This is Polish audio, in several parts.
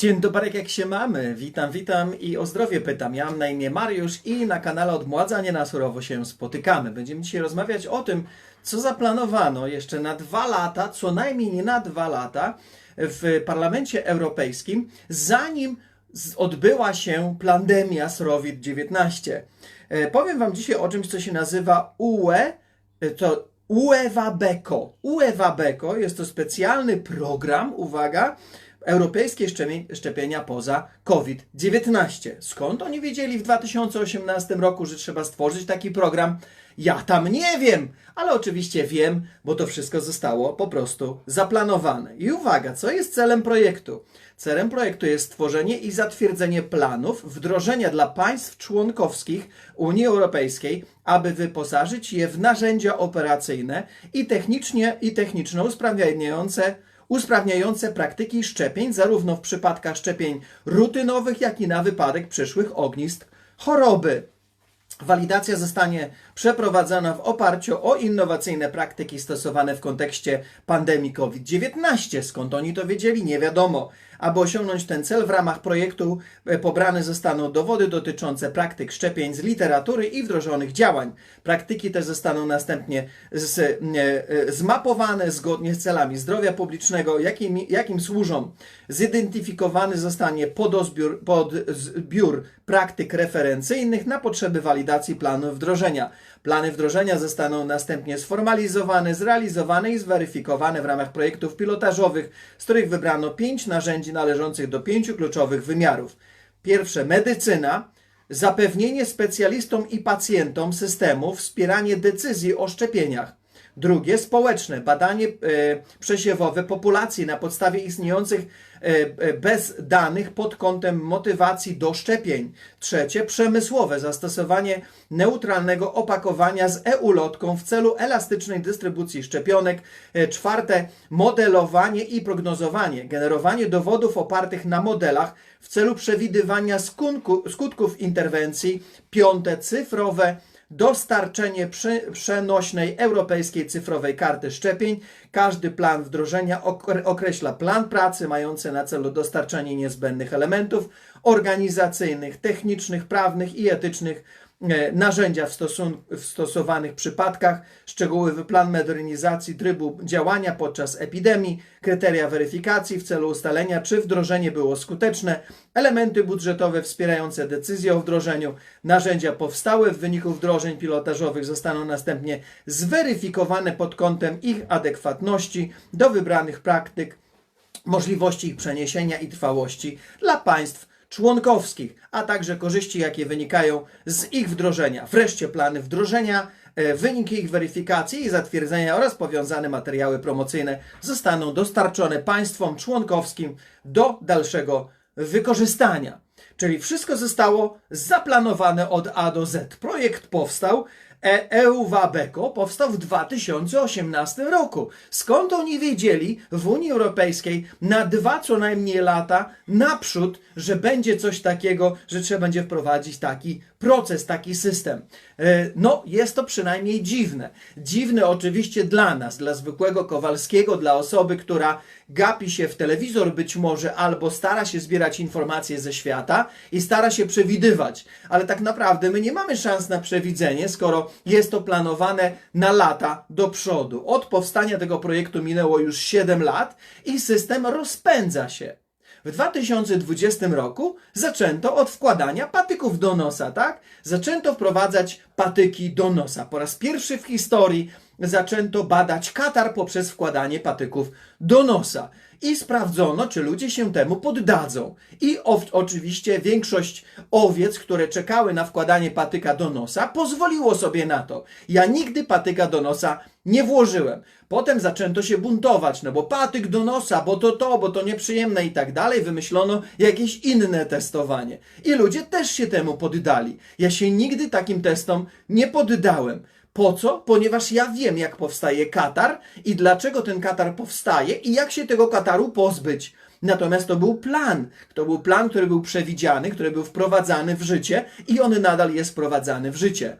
Dzień dobry, jak się mamy? Witam, witam i o zdrowie pytam. Ja mam na imię Mariusz i na kanale Odmładzanie na Surowo się spotykamy. Będziemy dzisiaj rozmawiać o tym, co zaplanowano jeszcze na dwa lata, co najmniej na dwa lata w Parlamencie Europejskim, zanim odbyła się pandemia COVID-19. E, Powiem Wam dzisiaj o czymś, co się nazywa UE, e, to UEWABECO. UEWABECO jest to specjalny program, uwaga, europejskie szczepienia poza COVID-19. Skąd oni wiedzieli w 2018 roku, że trzeba stworzyć taki program? Ja tam nie wiem, ale oczywiście wiem, bo to wszystko zostało po prostu zaplanowane. I uwaga, co jest celem projektu? Celem projektu jest stworzenie i zatwierdzenie planów wdrożenia dla państw członkowskich Unii Europejskiej, aby wyposażyć je w narzędzia operacyjne i technicznie i techniczne usprawniające usprawniające praktyki szczepień, zarówno w przypadkach szczepień rutynowych, jak i na wypadek przyszłych ognisk choroby. Walidacja zostanie przeprowadzona w oparciu o innowacyjne praktyki stosowane w kontekście pandemii COVID-19. Skąd oni to wiedzieli, nie wiadomo. Aby osiągnąć ten cel, w ramach projektu e, pobrane zostaną dowody dotyczące praktyk szczepień z literatury i wdrożonych działań. Praktyki te zostaną następnie z, e, zmapowane zgodnie z celami zdrowia publicznego, jakim, jakim służą. Zidentyfikowany zostanie podozbiór, podzbiór praktyk referencyjnych na potrzeby walidacji planu wdrożenia. Plany wdrożenia zostaną następnie sformalizowane, zrealizowane i zweryfikowane w ramach projektów pilotażowych, z których wybrano pięć narzędzi należących do pięciu kluczowych wymiarów. Pierwsze medycyna, zapewnienie specjalistom i pacjentom systemu, wspieranie decyzji o szczepieniach. Drugie, społeczne, badanie e, przesiewowe populacji na podstawie istniejących bez danych pod kątem motywacji do szczepień. Trzecie, przemysłowe, zastosowanie neutralnego opakowania z e-ulotką w celu elastycznej dystrybucji szczepionek. E, czwarte, modelowanie i prognozowanie, generowanie dowodów opartych na modelach w celu przewidywania skutków interwencji. Piąte, cyfrowe, dostarczenie przenośnej europejskiej cyfrowej karty szczepień. Każdy plan wdrożenia okre- określa plan pracy mający na celu dostarczenie niezbędnych elementów organizacyjnych, technicznych, prawnych i etycznych narzędzia w, w stosowanych przypadkach, szczegółowy plan modernizacji trybu działania podczas epidemii, kryteria weryfikacji w celu ustalenia, czy wdrożenie było skuteczne, elementy budżetowe wspierające decyzje o wdrożeniu, narzędzia powstałe w wyniku wdrożeń pilotażowych zostaną następnie zweryfikowane pod kątem ich adekwatności do wybranych praktyk, możliwości ich przeniesienia i trwałości dla państw członkowskich, a także korzyści, jakie wynikają z ich wdrożenia. Wreszcie plany wdrożenia, e, wyniki ich weryfikacji i zatwierdzenia oraz powiązane materiały promocyjne zostaną dostarczone państwom członkowskim do dalszego wykorzystania. Czyli wszystko zostało zaplanowane od A do Z. Projekt powstał, EUWABECO powstał w 2018 roku. Skąd oni wiedzieli w Unii Europejskiej na dwa co najmniej lata naprzód, że będzie coś takiego, że trzeba będzie wprowadzić taki proces, taki system? E, No, jest to przynajmniej dziwne. Dziwne oczywiście dla nas, dla zwykłego Kowalskiego, dla osoby, która gapi się w telewizor być może albo stara się zbierać informacje ze świata i stara się przewidywać. Ale tak naprawdę my nie mamy szans na przewidzenie, skoro jest to planowane na lata do przodu. Od powstania tego projektu minęło już 7 lat i system rozpędza się. W 2020 roku zaczęto od wkładania patyków do nosa, tak? Zaczęto wprowadzać patyki do nosa. Po raz pierwszy w historii zaczęto badać katar poprzez wkładanie patyków do nosa. I sprawdzono, czy ludzie się temu poddadzą. I oczywiście większość owiec, które czekały na wkładanie patyka do nosa, pozwoliło sobie na to. Ja nigdy patyka do nosa nie włożyłem. Potem zaczęto się buntować, no bo patyk do nosa, bo to to, bo to nieprzyjemne i tak dalej. Wymyślono jakieś inne testowanie. I ludzie też się temu poddali. Ja się nigdy takim testom nie poddałem. Po co? Ponieważ ja wiem, jak powstaje katar i dlaczego ten katar powstaje i jak się tego kataru pozbyć. Natomiast to był plan. To był plan, który był przewidziany, który był wprowadzany w życie i on nadal jest wprowadzany w życie.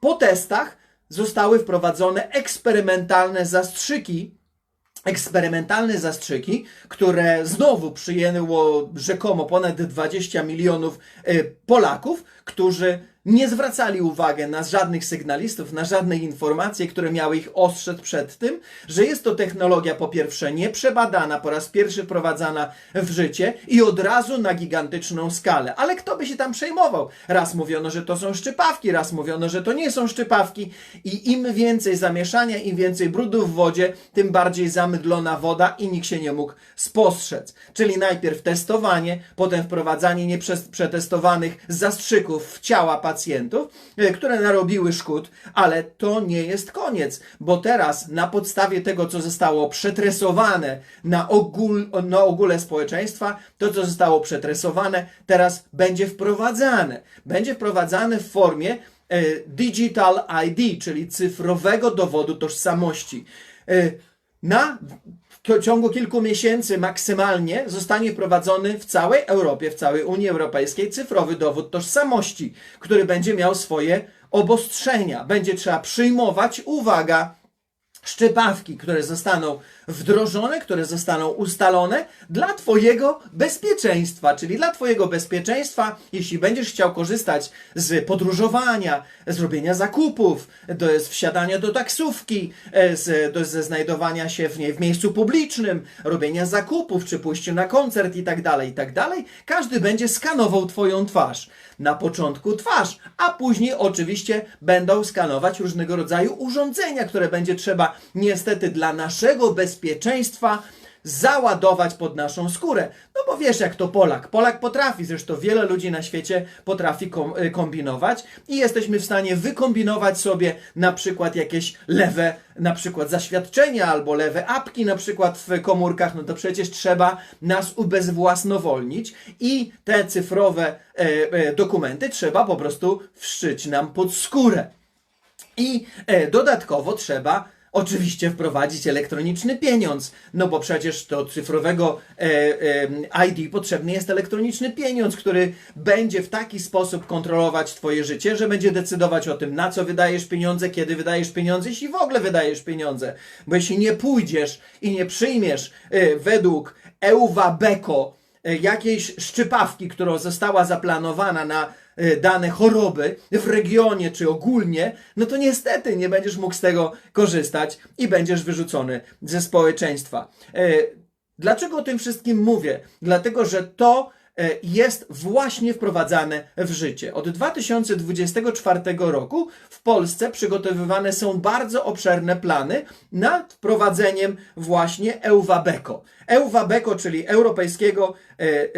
Po testach zostały wprowadzone eksperymentalne zastrzyki eksperymentalne zastrzyki, które znowu przyjęło rzekomo ponad 20 milionów e, Polaków, którzy nie zwracali uwagi na żadnych sygnalistów, na żadne informacje, które miały ich ostrzec przed tym, że jest to technologia po pierwsze nieprzebadana, po raz pierwszy wprowadzana w życie i od razu na gigantyczną skalę. Ale kto by się tam przejmował? Raz mówiono, że to są szczypawki, raz mówiono, że to nie są szczypawki i im więcej zamieszania, im więcej brudu w wodzie, tym bardziej zamydlona woda i nikt się nie mógł spostrzec. Czyli najpierw testowanie, potem wprowadzanie nieprzetestowanych zastrzyków w ciała pacjentów, e, które narobiły szkód, ale to nie jest koniec, bo teraz na podstawie tego, co zostało przetresowane na, ogól, na ogóle społeczeństwa, to, co zostało przetresowane, teraz będzie wprowadzane. Będzie wprowadzane w formie e, Digital ID, czyli cyfrowego dowodu tożsamości. E, Na w ciągu kilku miesięcy maksymalnie zostanie wprowadzony w całej Europie, w całej Unii Europejskiej cyfrowy dowód tożsamości, który będzie miał swoje obostrzenia. Będzie trzeba przyjmować, uwaga, szczepawki, które zostaną wdrożone, które zostaną ustalone dla Twojego bezpieczeństwa, czyli dla Twojego bezpieczeństwa, jeśli będziesz chciał korzystać z podróżowania, z robienia zakupów, do, z wsiadania do taksówki, e, z, do, ze znajdowania się w, nie, w miejscu publicznym, robienia zakupów, czy pójściu na koncert i tak dalej, tak dalej, każdy będzie skanował Twoją twarz. Na początku twarz, a później oczywiście będą skanować różnego rodzaju urządzenia, które będzie trzeba niestety dla naszego bezpieczeństwa załadować pod naszą skórę. No bo wiesz, jak to Polak. Polak potrafi, zresztą wiele ludzi na świecie potrafi y, kombinować i jesteśmy w stanie wykombinować sobie na przykład jakieś lewe, na przykład zaświadczenia albo lewe apki na przykład w komórkach. No to przecież trzeba nas ubezwłasnowolnić i te cyfrowe e, e, dokumenty trzeba po prostu wszczyć nam pod skórę. I e, dodatkowo trzeba oczywiście wprowadzić elektroniczny pieniądz, no bo przecież do cyfrowego e, e, ID potrzebny jest elektroniczny pieniądz, który będzie w taki sposób kontrolować Twoje życie, że będzie decydować o tym, na co wydajesz pieniądze, kiedy wydajesz pieniądze, jeśli w ogóle wydajesz pieniądze. Bo jeśli nie pójdziesz i nie przyjmiesz e, według EUWA Beko e, jakiejś szczypawki, która została zaplanowana na dane choroby w regionie czy ogólnie, no to niestety nie będziesz mógł z tego korzystać i będziesz wyrzucony ze społeczeństwa. E, Dlaczego o tym wszystkim mówię? Dlatego, że to jest właśnie wprowadzane w życie. Od 2024 roku w Polsce przygotowywane są bardzo obszerne plany nad wprowadzeniem właśnie EUWABECO. EUWABECO, czyli europejskiego, e, e,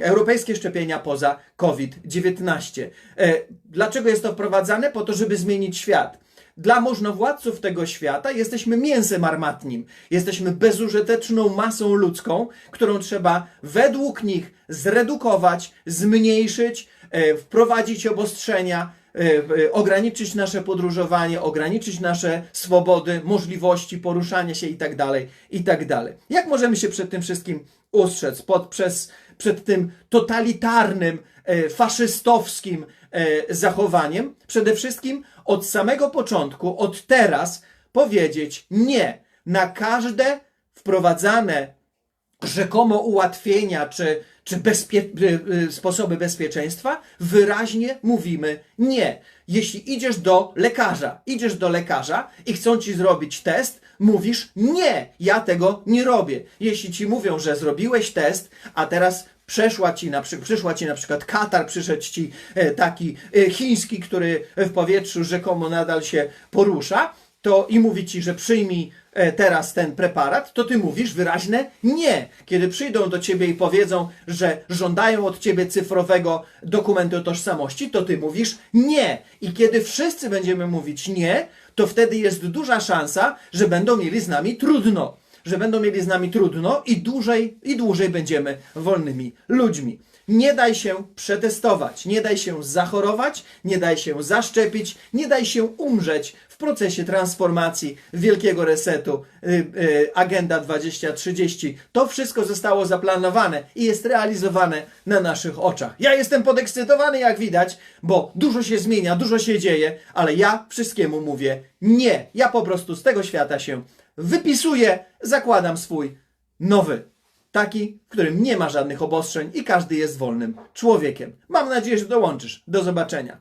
europejskie szczepienia poza COVID-19. E, dlaczego jest to wprowadzane? Po to, żeby zmienić świat. Dla możnowładców tego świata jesteśmy mięsem armatnim. Jesteśmy bezużyteczną masą ludzką, którą trzeba według nich zredukować, zmniejszyć, e, wprowadzić obostrzenia, e, e, ograniczyć nasze podróżowanie, ograniczyć nasze swobody, możliwości poruszania się itd. itd. Jak możemy się przed tym wszystkim ustrzec? Pod, przez, przed tym totalitarnym, faszystowskim zachowaniem? Przede wszystkim od samego początku, od teraz powiedzieć nie na każde wprowadzane rzekomo ułatwienia czy, czy bezpie, y, y, sposoby bezpieczeństwa, wyraźnie mówimy nie. Jeśli idziesz do lekarza, idziesz do lekarza i chcą ci zrobić test, mówisz nie, ja tego nie robię. Jeśli ci mówią, że zrobiłeś test, a teraz przeszła ci na przyszła ci na przykład katar, przyszedł ci e, taki e, chiński, który w powietrzu rzekomo nadal się porusza, to i mówi ci, że przyjmij e, teraz ten preparat, to ty mówisz wyraźne nie. Kiedy przyjdą do ciebie i powiedzą, że żądają od ciebie cyfrowego dokumentu tożsamości, to ty mówisz nie. I kiedy wszyscy będziemy mówić nie, to wtedy jest duża szansa, że będą mieli z nami trudno. Że będą mieli z nami trudno i dłużej i dłużej będziemy wolnymi ludźmi. Nie daj się przetestować, nie daj się zachorować, nie daj się zaszczepić, nie daj się umrzeć w procesie transformacji wielkiego resetu y, y, Agenda 2030. To wszystko zostało zaplanowane i jest realizowane na naszych oczach. Ja jestem podekscytowany, jak widać, bo dużo się zmienia, dużo się dzieje, ale ja wszystkiemu mówię nie. Ja po prostu z tego świata się wypisuję, zakładam swój nowy. Taki, w którym nie ma żadnych obostrzeń i każdy jest wolnym człowiekiem. Mam nadzieję, że dołączysz. Do zobaczenia.